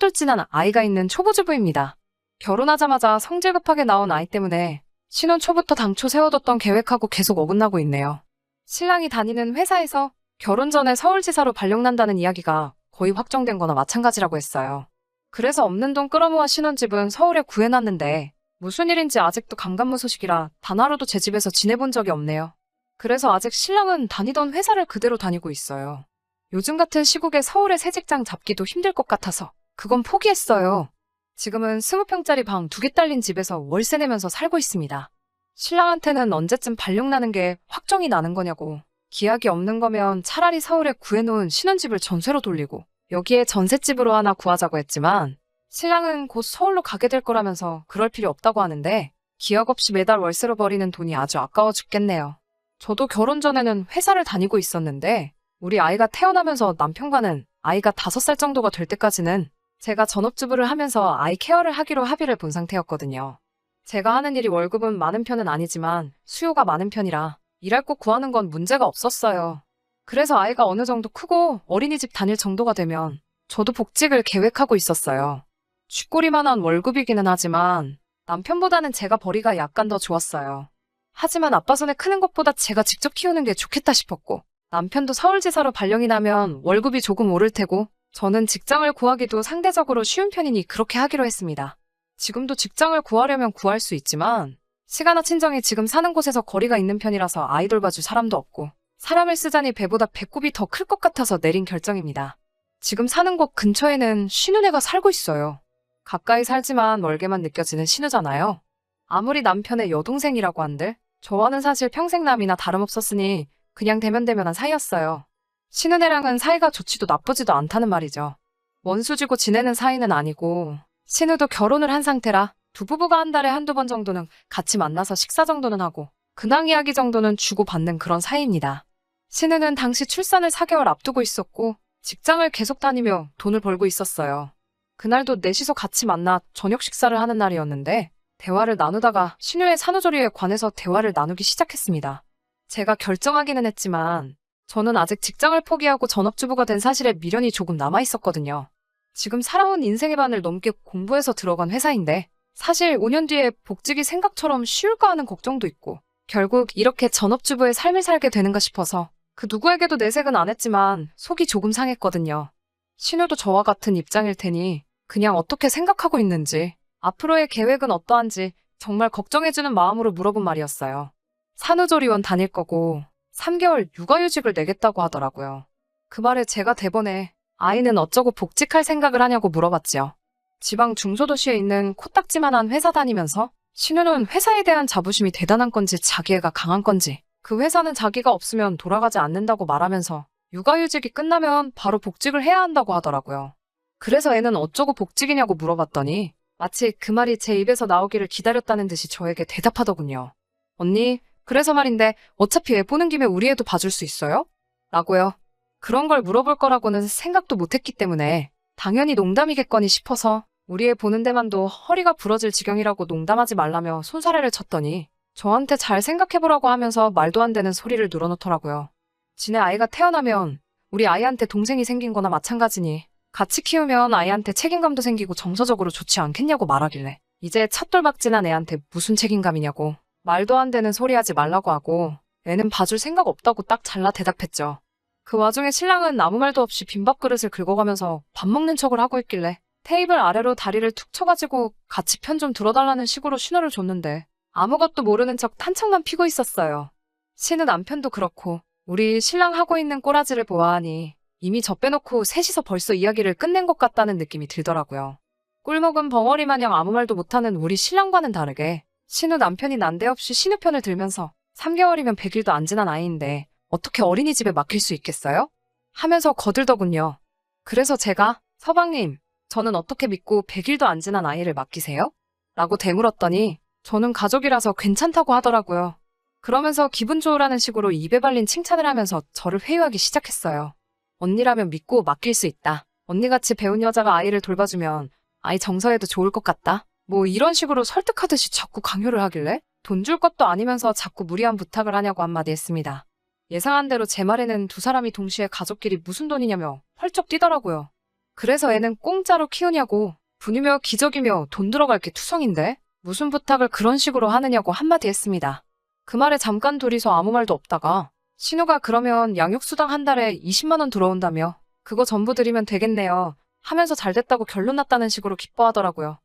똘진한 아이가 있는 초보주부입니다. 결혼하자마자 성질 급하게 나온 아이 때문에 신혼 초부터 당초 세워뒀던 계획하고 계속 어긋나고 있네요. 신랑이 다니는 회사에서 결혼 전에 서울지사로 발령난다는 이야기가 거의 확정된 거나 마찬가지라고 했어요. 그래서 없는 돈 끌어모아 신혼집은 서울에 구해놨는데 무슨 일인지 아직도 감감무 소식이라 단 하루도 제 집에서 지내본 적이 없네요. 그래서 아직 신랑은 다니던 회사를 그대로 다니고 있어요. 요즘 같은 시국에 서울에 새 직장 잡기도 힘들 것 같아서 그건 포기했어요. 지금은 20평짜리 방 두 개 딸린 집에서 월세 내면서 살고 있습니다. 신랑한테는 언제쯤 발령나는 게 확정이 나는 거냐고. 기약이 없는 거면 차라리 서울에 구해놓은 신혼집을 전세로 돌리고 여기에 전셋집으로 하나 구하자고 했지만 신랑은 곧 서울로 가게 될 거라면서 그럴 필요 없다고 하는데 기약 없이 매달 월세로 버리는 돈이 아주 아까워 죽겠네요. 저도 결혼 전에는 회사를 다니고 있었는데 우리 아이가 태어나면서 남편과는 아이가 다섯 살 정도가 될 때까지는 제가 전업주부를 하면서 아이 케어를 하기로 합의를 본 상태였거든요. 제가 하는 일이 월급은 많은 편은 아니지만 수요가 많은 편이라 일할 곳 구하는 건 문제가 없었어요. 그래서 아이가 어느 정도 크고 어린이집 다닐 정도가 되면 저도 복직을 계획하고 있었어요. 쥐꼬리만한 월급이기는 하지만 남편보다는 제가 벌이가 약간 더 좋았어요. 하지만 아빠 손에 크는 것보다 제가 직접 키우는 게 좋겠다 싶었고 남편도 서울지사로 발령이 나면 월급이 조금 오를 테고 저는 직장을 구하기도 상대적으로 쉬운 편이니 그렇게 하기로 했습니다. 지금도 직장을 구하려면 구할 수 있지만 시가나 친정이 지금 사는 곳에서 거리가 있는 편이라서 아이 돌 봐줄 사람도 없고 사람을 쓰자니 배보다 배꼽이 더 클 것 같아서 내린 결정입니다. 지금 사는 곳 근처에는 신우네가 살고 있어요. 가까이 살지만 멀게만 느껴지는 신우잖아요. 아무리 남편의 여동생이라고 한들 저와는 사실 평생 남이나 다름없었으니 그냥 대면대면한 사이였어요. 신은혜랑은 사이가 좋지도 나쁘지도 않다는 말이죠. 원수지고 지내는 사이는 아니고 신우도 결혼을 한 상태라 두 부부가 한 달에 한두 번 정도는 같이 만나서 식사 정도는 하고 근황 이야기 정도는 주고받는 그런 사이입니다. 신우는 당시 출산을 4개월 앞두고 있었고 직장을 계속 다니며 돈을 벌고 있었어요. 그날도 넷이서 같이 만나 저녁 식사를 하는 날이었는데 대화를 나누다가 신우의 산후조리에 관해서 대화를 나누기 시작했습니다. 제가 결정하기는 했지만 저는 아직 직장을 포기하고 전업주부가 된 사실에 미련이 조금 남아 있었거든요. 지금 살아온 인생의 반을 넘게 공부해서 들어간 회사인데 사실 5년 뒤에 복직이 생각처럼 쉬울까 하는 걱정도 있고 결국 이렇게 전업주부의 삶을 살게 되는가 싶어서 그 누구에게도 내색은 안 했지만 속이 조금 상했거든요. 신우도 저와 같은 입장일 테니 그냥 어떻게 생각하고 있는지 앞으로의 계획은 어떠한지 정말 걱정해주는 마음으로 물어본 말이었어요. 산후조리원 다닐 거고 3개월 육아휴직을 내겠다고 하더라고요. 그 말에 제가 대번에 아이는 어쩌고 복직할 생각을 하냐고 물어봤지요. 지방 중소도시에 있는 코딱지만한 회사 다니면서 신우는 회사에 대한 자부심이 대단한 건지 자기애가 강한 건지 그 회사는 자기가 없으면 돌아가지 않는다고 말하면서 육아휴직이 끝나면 바로 복직을 해야 한다고 하더라고요. 그래서 애는 어쩌고 복직이냐고 물어봤더니 마치 그 말이 제 입에서 나오기를 기다렸다는 듯이 저에게 대답하더군요. 언니, 그래서 말인데 어차피 애 보는 김에 우리 애도 봐줄 수 있어요? 라고요. 그런 걸 물어볼 거라고는 생각도 못했기 때문에 당연히 농담이겠거니 싶어서 우리 애 보는 데만도 허리가 부러질 지경이라고 농담하지 말라며 손사래를 쳤더니 저한테 잘 생각해보라고 하면서 말도 안 되는 소리를 늘어놓더라고요. 지네 아이가 태어나면 우리 아이한테 동생이 생긴 거나 마찬가지니 같이 키우면 아이한테 책임감도 생기고 정서적으로 좋지 않겠냐고 말하길래 이제 첫돌박진한 애한테 무슨 책임감이냐고 말도 안 되는 소리 하지 말라고 하고 애는 봐줄 생각 없다고 딱 잘라 대답했죠. 그 와중에 신랑은 아무 말도 없이 빈밥 그릇을 긁어가면서 밥 먹는 척을 하고 있길래 테이블 아래로 다리를 툭 쳐가지고 같이 편 좀 들어달라는 식으로 신호를 줬는데 아무것도 모르는 척 탄창만 피고 있었어요. 신우 남편도 그렇고 우리 신랑 하고 있는 꼬라지를 보아하니 이미 저 빼놓고 셋이서 벌써 이야기를 끝낸 것 같다는 느낌이 들더라고요. 꿀먹은 벙어리 마냥 아무 말도 못하는 우리 신랑과는 다르게 신우 남편이 난데없이 신우 편을 들면서 3개월이면 100일도 안 지난 아이인데 어떻게 어린이집에 맡길 수 있겠어요? 하면서 거들더군요. 그래서 제가 서방님, 저는 어떻게 믿고 100일도 안 지난 아이를 맡기세요? 라고 되물었더니 저는 가족이라서 괜찮다고 하더라고요. 그러면서 기분 좋으라는 식으로 입에 발린 칭찬을 하면서 저를 회유하기 시작했어요. 언니라면 믿고 맡길 수 있다. 언니같이 배운 여자가 아이를 돌봐주면 아이 정서에도 좋을 것 같다. 뭐 이런 식으로 설득하듯이 자꾸 강요를 하길래 돈 줄 것도 아니면서 자꾸 무리한 부탁을 하냐고 한마디 했습니다. 예상한 대로 제 말에는 두 사람이 동시에 가족끼리 무슨 돈이냐며 펄쩍 뛰더라고요. 그래서 애는 공짜로 키우냐고 분이며 기적이며 돈 들어갈 게 투성인데 무슨 부탁을 그런 식으로 하느냐고 한마디 했습니다. 그 말에 잠깐 둘이서 아무 말도 없다가 신우가 그러면 양육수당 한 달에 20만 원 들어온다며 그거 전부 드리면 되겠네요 하면서 잘 됐다고 결론 났다는 식으로 기뻐하더라고요.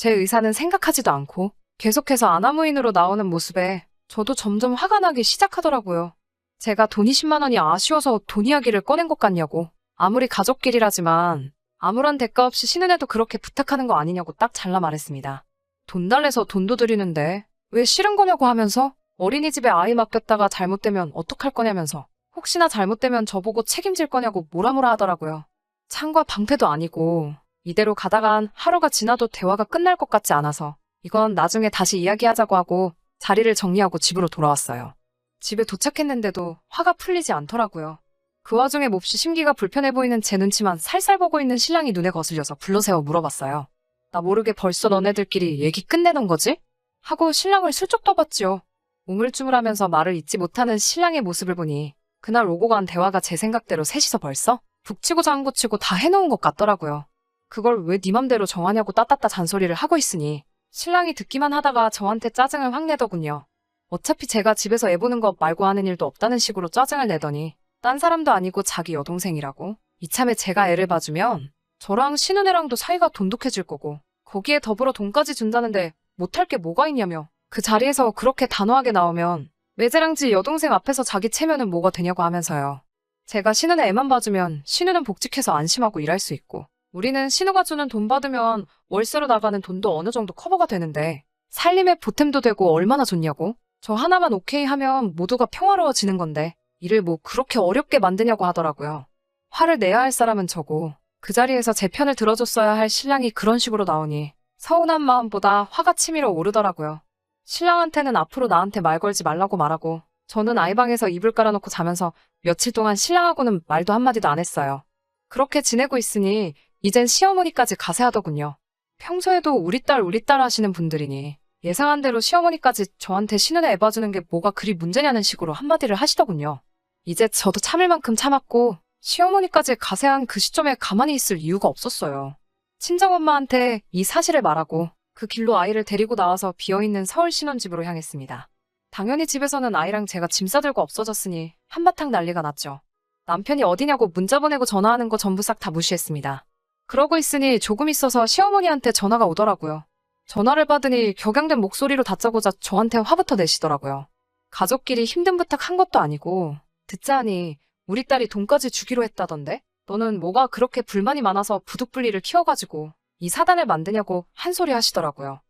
제 의사는 생각하지도 않고 계속해서 아나무인으로 나오는 모습에 저도 점점 화가 나기 시작하더라고요. 제가 돈 20만 원이 아쉬워서 돈 이야기를 꺼낸 것 같냐고. 아무리 가족끼리라지만 아무런 대가 없이 신은혜도 그렇게 부탁하는 거 아니냐고 딱 잘라 말했습니다. 돈 달래서 돈도 드리는데 왜 싫은 거냐고 하면서 어린이집에 아이 맡겼다가 잘못되면 어떡할 거냐면서 혹시나 잘못되면 저보고 책임질 거냐고 뭐라뭐라 하더라고요. 창과 방패도 아니고 이대로 가다간 하루가 지나도 대화가 끝날 것 같지 않아서 이건 나중에 다시 이야기하자고 하고 자리를 정리하고 집으로 돌아왔어요. 집에 도착했는데도 화가 풀리지 않더라고요. 그 와중에 몹시 심기가 불편해 보이는 제 눈치만 살살 보고 있는 신랑이 눈에 거슬려서 불러세워 물어봤어요. 나 모르게 벌써 너네들끼리 얘기 끝내던 거지? 하고 신랑을 슬쩍 떠봤지요. 우물쭈물하면서 말을 잇지 못하는 신랑의 모습을 보니 그날 오고 간 대화가 제 생각대로 셋이서 벌써 북치고 장구치고 다 해놓은 것 같더라고요. 그걸 왜 네 맘대로 정하냐고 따따따 잔소리를 하고 있으니 신랑이 듣기만 하다가 저한테 짜증을 확 내더군요. 어차피 제가 집에서 애 보는 것 말고 하는 일도 없다는 식으로 짜증을 내더니 딴 사람도 아니고 자기 여동생이라고 이참에 제가 애를 봐주면 저랑 신은혜랑도 사이가 돈독해질 거고 거기에 더불어 돈까지 준다는데 못할 게 뭐가 있냐며 그 자리에서 그렇게 단호하게 나오면 매제랑지 여동생 앞에서 자기 체면은 뭐가 되냐고 하면서요. 제가 신은혜 애만 봐주면 신우는 복직해서 안심하고 일할 수 있고 우리는 신우가 주는 돈 받으면 월세로 나가는 돈도 어느 정도 커버가 되는데 살림에 보탬도 되고 얼마나 좋냐고 저 하나만 오케이 하면 모두가 평화로워지는 건데 일을 뭐 그렇게 어렵게 만드냐고 하더라고요. 화를 내야 할 사람은 저고 그 자리에서 제 편을 들어줬어야 할 신랑이 그런 식으로 나오니 서운한 마음보다 화가 치밀어 오르더라고요. 신랑한테는 앞으로 나한테 말 걸지 말라고 말하고 저는 아이방에서 이불 깔아놓고 자면서 며칠 동안 신랑하고는 말도 한마디도 안 했어요. 그렇게 지내고 있으니 이젠 시어머니까지 가세하더군요. 평소에도 우리 딸 우리 딸 하시는 분들이니 예상한 대로 시어머니까지 저한테 신은혜 애봐주는 게 뭐가 그리 문제냐는 식으로 한마디를 하시더군요. 이제 저도 참을 만큼 참았고 시어머니까지 가세한 그 시점에 가만히 있을 이유가 없었어요. 친정엄마한테 이 사실을 말하고 그 길로 아이를 데리고 나와서 비어있는 서울 신혼집으로 향했습니다. 당연히 집에서는 아이랑 제가 짐 싸들고 없어졌으니 한바탕 난리가 났죠. 남편이 어디냐고 문자 보내고 전화하는 거 전부 싹 다 무시했습니다. 그러고 있으니 조금 있어서 시어머니한테 전화가 오더라고요. 전화를 받으니 격양된 목소리로 다짜고짜 저한테 화부터 내시더라고요. 가족끼리 힘든 부탁 한 것도 아니고 듣자 하니 우리 딸이 돈까지 주기로 했다던데? 너는 뭐가 그렇게 불만이 많아서 부득불리를 키워가지고 이 사단을 만드냐고 한 소리 하시더라고요.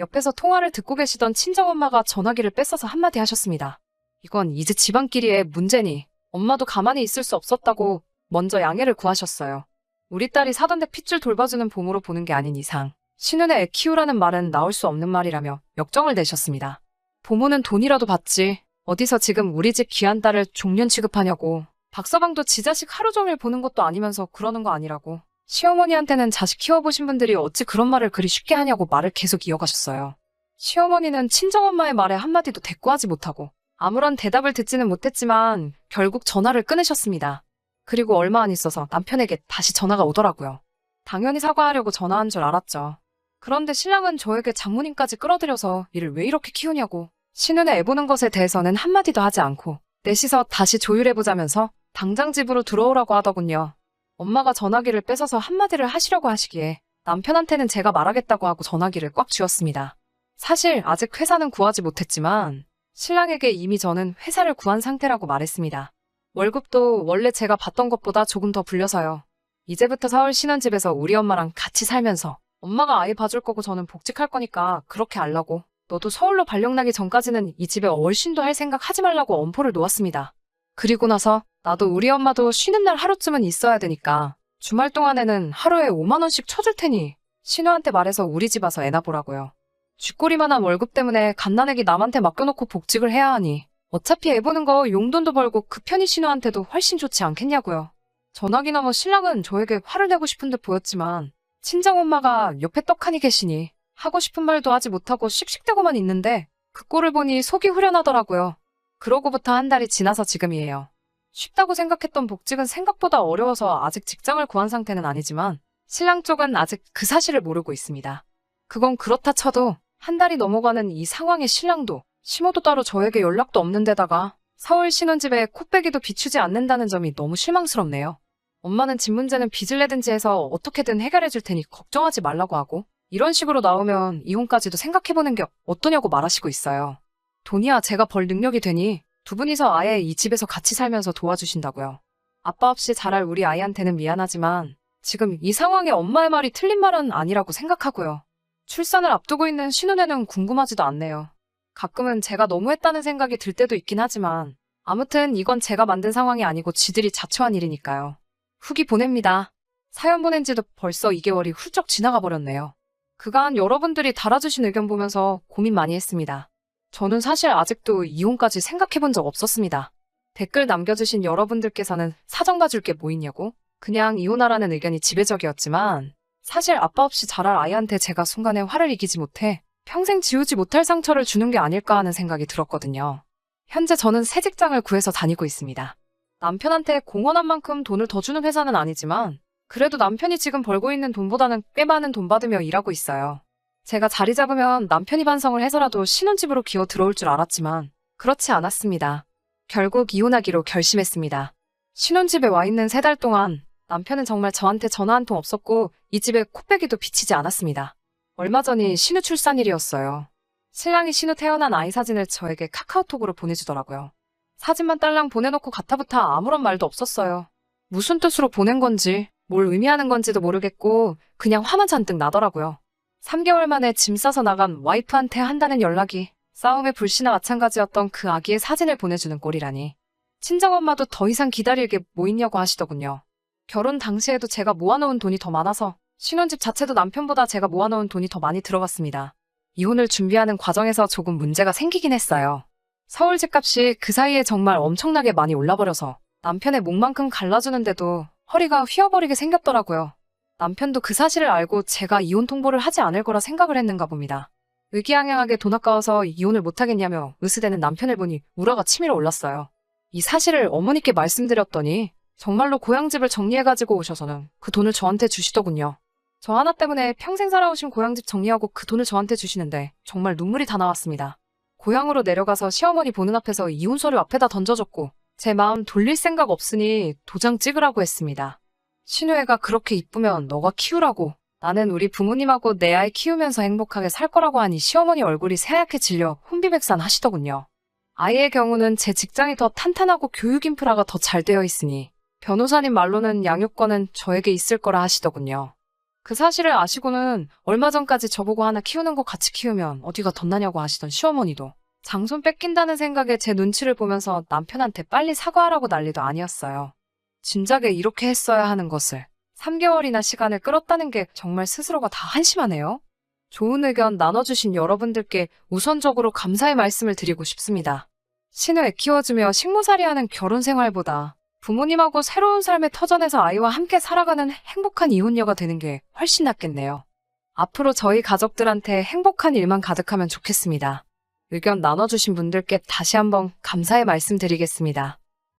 옆에서 통화를 듣고 계시던 친정엄마가 전화기를 뺏어서 한마디 하셨습니다. 이건 이제 집안끼리의 문제니 엄마도 가만히 있을 수 없었다고 먼저 양해를 구하셨어요. 우리 딸이 사돈댁 핏줄 돌봐주는 봄으로 보는 게 아닌 이상 신은의 애 키우라는 말은 나올 수 없는 말이라며 역정을 내셨습니다. 부모는 돈이라도 받지 어디서 지금 우리 집 귀한 딸을 종년 취급하냐고 박서방도 지 자식 하루 종일 보는 것도 아니면서 그러는 거 아니라고 시어머니한테는 자식 키워보신 분들이 어찌 그런 말을 그리 쉽게 하냐고 말을 계속 이어가셨어요. 시어머니는 친정엄마의 말에 한마디도 대꾸하지 못하고 아무런 대답을 듣지는 못했지만 결국 전화를 끊으셨습니다. 그리고 얼마 안 있어서 남편에게 다시 전화가 오더라고요. 당연히 사과하려고 전화한 줄 알았죠. 그런데 신랑은 저에게 장모님까지 끌어들여서 일을 왜 이렇게 키우냐고 신은의 애 보는 것에 대해서는 한마디도 하지 않고 넷이서 다시 조율해보자면서 당장 집으로 들어오라고 하더군요. 엄마가 전화기를 뺏어서 한마디를 하시려고 하시기에 남편한테는 제가 말하겠다고 하고 전화기를 꽉 쥐었습니다. 사실 아직 회사는 구하지 못했지만 신랑에게 이미 저는 회사를 구한 상태라고 말했습니다. 월급도 원래 제가 받던 것보다 조금 더 불려서요. 이제부터 서울 신혼집에서 우리 엄마랑 같이 살면서 엄마가 아이 봐줄 거고 저는 복직할 거니까 그렇게 알라고 너도 서울로 발령 나기 전까지는 이 집에 얼씬도 할 생각 하지 말라고 엄포를 놓았습니다. 그리고 나서 나도 우리 엄마도 쉬는 날 하루쯤은 있어야 되니까 주말 동안에는 하루에 5만 원씩 쳐줄 테니 신우한테 말해서 우리 집 와서 애나 보라고요. 쥐꼬리만한 월급 때문에 갓난애기 남한테 맡겨놓고 복직을 해야 하니 어차피 애 보는 거 용돈도 벌고 그 편이 신우한테도 훨씬 좋지 않겠냐고요. 전화기나 뭐 신랑은 저에게 화를 내고 싶은 듯 보였지만 친정엄마가 옆에 떡하니 계시니 하고 싶은 말도 하지 못하고 씩씩대고만 있는데 그 꼴을 보니 속이 후련하더라고요. 그러고부터 한 달이 지나서 지금이에요. 쉽다고 생각했던 복직은 생각보다 어려워서 아직 직장을 구한 상태는 아니지만 신랑 쪽은 아직 그 사실을 모르고 있습니다. 그건 그렇다 쳐도 한 달이 넘어가는 이 상황에 신랑도 심호도 따로 저에게 연락도 없는 데다가 서울 신혼집에 코빼기도 비추지 않는다는 점이 너무 실망스럽네요. 엄마는 집 문제는 빚을 내든지 해서 어떻게든 해결해 줄 테니 걱정하지 말라고 하고 이런 식으로 나오면 이혼까지도 생각해보는 게 어떠냐고 말하시고 있어요. 돈이야 제가 벌 능력이 되니 두 분이서 아예 이 집에서 같이 살면서 도와주신다고요. 아빠 없이 자랄 우리 아이한테는 미안하지만 지금 이 상황에 엄마의 말이 틀린 말은 아니라고 생각하고요. 출산을 앞두고 있는 신혼에는 궁금하지도 않네요. 가끔은 제가 너무했다는 생각이 들 때도 있긴 하지만 아무튼 이건 제가 만든 상황이 아니고 지들이 자초한 일이니까요. 후기 보냅니다. 사연 보낸 지도 벌써 2개월이 훌쩍 지나가 버렸네요. 그간 여러분들이 달아주신 의견 보면서 고민 많이 했습니다. 저는 사실 아직도 이혼까지 생각해 본 적 없었습니다. 댓글 남겨주신 여러분들께서는 사정 봐줄 게 뭐 있냐고? 그냥 이혼하라는 의견이 지배적이었지만 사실 아빠 없이 자랄 아이한테 제가 순간에 화를 이기지 못해 평생 지우지 못할 상처를 주는 게 아닐까 하는 생각이 들었거든요. 현재 저는 새 직장을 구해서 다니고 있습니다. 남편한테 공헌한 만큼 돈을 더 주는 회사는 아니지만 그래도 남편이 지금 벌고 있는 돈보다는 꽤 많은 돈 받으며 일하고 있어요. 제가 자리 잡으면 남편이 반성을 해서라도 신혼집으로 기어 들어올 줄 알았지만 그렇지 않았습니다. 결국 이혼하기로 결심했습니다. 신혼집에 와 있는 세 달 동안 남편은 정말 저한테 전화 한 통 없었고 이 집에 코빼기도 비치지 않았습니다. 얼마 전이 신우 출산일이었어요. 신랑이 신우 태어난 아이 사진을 저에게 카카오톡으로 보내주더라고요. 사진만 딸랑 보내놓고 가타부타 아무런 말도 없었어요. 무슨 뜻으로 보낸 건지, 뭘 의미하는 건지도 모르겠고 그냥 화만 잔뜩 나더라고요. 3개월 만에 짐 싸서 나간 와이프한테 한다는 연락이 싸움의 불씨나 마찬가지였던 그 아기의 사진을 보내주는 꼴이라니. 친정엄마도 더 이상 기다릴 게 뭐 있냐고 하시더군요. 결혼 당시에도 제가 모아놓은 돈이 더 많아서 신혼집 자체도 남편보다 제가 모아놓은 돈이 더 많이 들어갔습니다. 이혼을 준비하는 과정에서 조금 문제가 생기긴 했어요. 서울 집값이 그 사이에 정말 엄청나게 많이 올라버려서 남편의 목만큼 갈라주는데도 허리가 휘어버리게 생겼더라고요. 남편도 그 사실을 알고 제가 이혼 통보를 하지 않을 거라 생각을 했는가 봅니다. 의기양양하게 돈 아까워서 이혼을 못하겠냐며 으스대는 남편을 보니 우라가 치밀어 올랐어요. 이 사실을 어머니께 말씀드렸더니 정말로 고향집을 정리해가지고 오셔서는 그 돈을 저한테 주시더군요. 저 하나 때문에 평생 살아오신 고향집 정리하고 그 돈을 저한테 주시는데 정말 눈물이 다 나왔습니다. 고향으로 내려가서 시어머니 보는 앞에서 이혼 서류 앞에다 던져줬고 제 마음 돌릴 생각 없으니 도장 찍으라고 했습니다. 신우애가 그렇게 이쁘면 너가 키우라고 나는 우리 부모님하고 내 아이 키우면서 행복하게 살 거라고 하니 시어머니 얼굴이 새하얗게 질려 혼비백산 하시더군요. 아이의 경우는 제 직장이 더 탄탄하고 교육 인프라가 더 잘 되어 있으니 변호사님 말로는 양육권은 저에게 있을 거라 하시더군요. 그 사실을 아시고는 얼마 전까지 저보고 하나 키우는 거 같이 키우면 어디가 덧나냐고 하시던 시어머니도 장손 뺏긴다는 생각에 제 눈치를 보면서 남편한테 빨리 사과하라고 난리도 아니었어요. 진작에 이렇게 했어야 하는 것을 3개월이나 시간을 끌었다는 게 정말 스스로가 다 한심하네요. 좋은 의견 나눠주신 여러분들께 우선적으로 감사의 말씀을 드리고 싶습니다. 신우애 키워주며 식모살이하는 결혼 생활보다 부모님하고 새로운 삶의 터전에서 아이와 함께 살아가는 행복한 이혼녀가 되는 게 훨씬 낫겠네요. 앞으로 저희 가족들한테 행복한 일만 가득하면 좋겠습니다. 의견 나눠주신 분들께 다시 한번 감사의 말씀 드리겠습니다.